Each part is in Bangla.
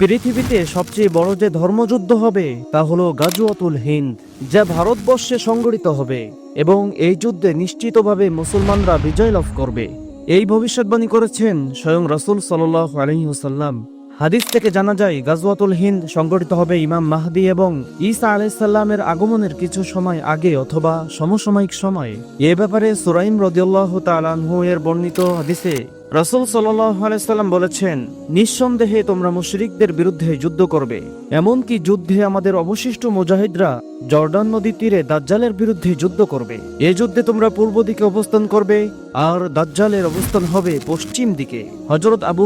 পৃথিবীতে সবচেয়ে বড় যে ধর্মযুদ্ধ হবে, তা হলো গাজুয়াতুল হিন্দ, যা ভারতবর্ষে সংগঠিত হবে এবং এই যুদ্ধে নিশ্চিতভাবে মুসলমানরা বিজয় লাভ করবে। এই ভবিষ্যৎবাণী করেছেন স্বয়ং রসুল সাল্লাহ আলহিহসাল্লাম হাদিস থেকে জানা যায়, গাজওয়াতুল হিন্দ সংগঠিত হবে ইমাম মাহদি এবং ঈসা আলাইসাল্লামের আগমনের কিছু সময় আগে অথবা সমসাময়িক সময়ে। এ ব্যাপারে সুরাইম রদিউল্লাহ তালানহু এর বর্ণিত হাদিসে রসুল সাল্লাম বলেছেন, নিঃসন্দেহে তোমরা মুশরিকদের বিরুদ্ধে যুদ্ধ করবে। এমনকি যুদ্ধে আমাদের অবশিষ্ট মুজাহিদরা জর্ডান নদীর তীরে দাজ্জালের বিরুদ্ধে যুদ্ধ করবে। এ যুদ্ধে তোমরা পূর্ব দিকে অবস্থান করবে আর দাজ্জালের অবস্থান হবে পশ্চিম দিকে। হজরত আবু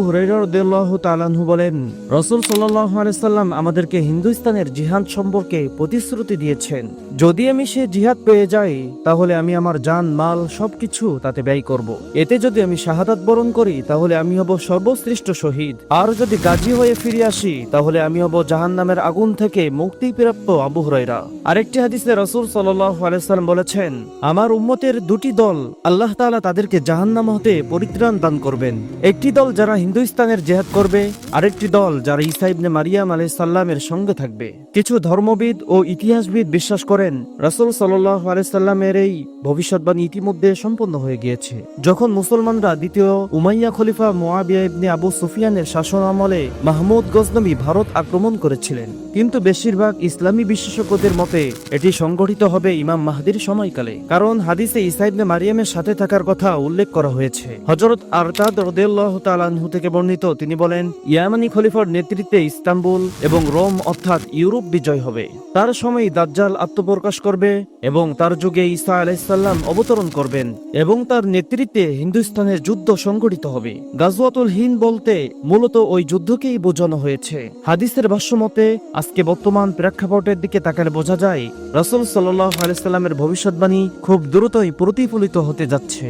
তালানহু বলেন, রসুল সাল্লাম আমাদেরকে হিন্দুস্তানের জিহাদ সম্পর্কে প্রতিশ্রুতি দিয়েছেন। যদি আমি সে জিহাদ পেয়ে যাই, তাহলে আমি আমার জান, মাল সবকিছু তাতে ব্যয় করব। এতে যদি আমি শাহাদাত বরণ করি, তাহলে আমি হব সর্বশ্রেষ্ঠ শহীদ। আর যদি গাজী হয়ে ফিরে আসি, তাহলে আমি হব জাহান নামের আগুন থেকে মুক্তি প্রাপ্ত আবু হুরাইরা আরেকটি হাদিসে রসুল সাল্লাম বলেছেন, আমার উম্মতের দুটি দল আল্লাহ তাআলা তাদেরকে জাহান্নাম হতে পরিত্রাণ দান করবেন। একটি দল যারা হিন্দুস্তানের জেহাদ করবে, আরেকটি দল যারা ঈসা ইবনে মারিয়াম আলাইহিস সাল্লামের সঙ্গে থাকবে। কিছু ধর্মবিদ ও ইতিহাসবিদ বিশ্বাস করেন, রাসূল সাল্লাল্লাহু আলাইহি সাল্লামের এই ভবিষ্যৎবাণী ইতিমধ্যে সম্পন্ন হয়ে গিয়েছে। যখন মুসলমানরা দ্বিতীয় উমাইয়া খলিফা মুয়াবিয়া ইবনে আবু সুফিয়ানের শাসন আমলে মাহমুদ গজনবী ভারত আক্রমণ করেছিলেন। কিন্তু বেশিরভাগ ইসলামী বিশেষজ্ঞদের মতে, এটি সংগঠিত হবে ইমাম মাহদির সময়কালে। কারণ হাদিসে ঈসা ইবনে মারিয়ামের সাথে থাকার কথা উল্লেখ করা হয়েছে। হজরত আরতাদ রদিয়াল্লাহু তাআলাহু থেকে বর্ণিত, তিনি বলেন, ইয়ামানি খলিফার নেতৃত্বে ইস্তাম্বুল এবং রোম অর্থাৎ ইউরোপ বিজয় হবে। তার সময় দাজ্জাল আত্মপ্রকাশ করবে এবং তার যুগে ঈসা আলাইসাল্লাম অবতরণ করবেন এবং তার নেতৃত্বে হিন্দুস্তানের যুদ্ধ সংগঠিত হবে। গাজওয়াতুল হিন্দ বলতে মূলত ওই যুদ্ধকেই বোঝানো হয়েছে। হাদিসের ভাষ্যমতে আজকে বর্তমান প্রেক্ষাপটের দিকে তাকালে বোঝা যায়, রসুল সাল্লাহ আলাইসাল্লামের ভবিষ্যৎবাণী খুব দ্রুতই প্রতিফলিত হতে যাচ্ছে।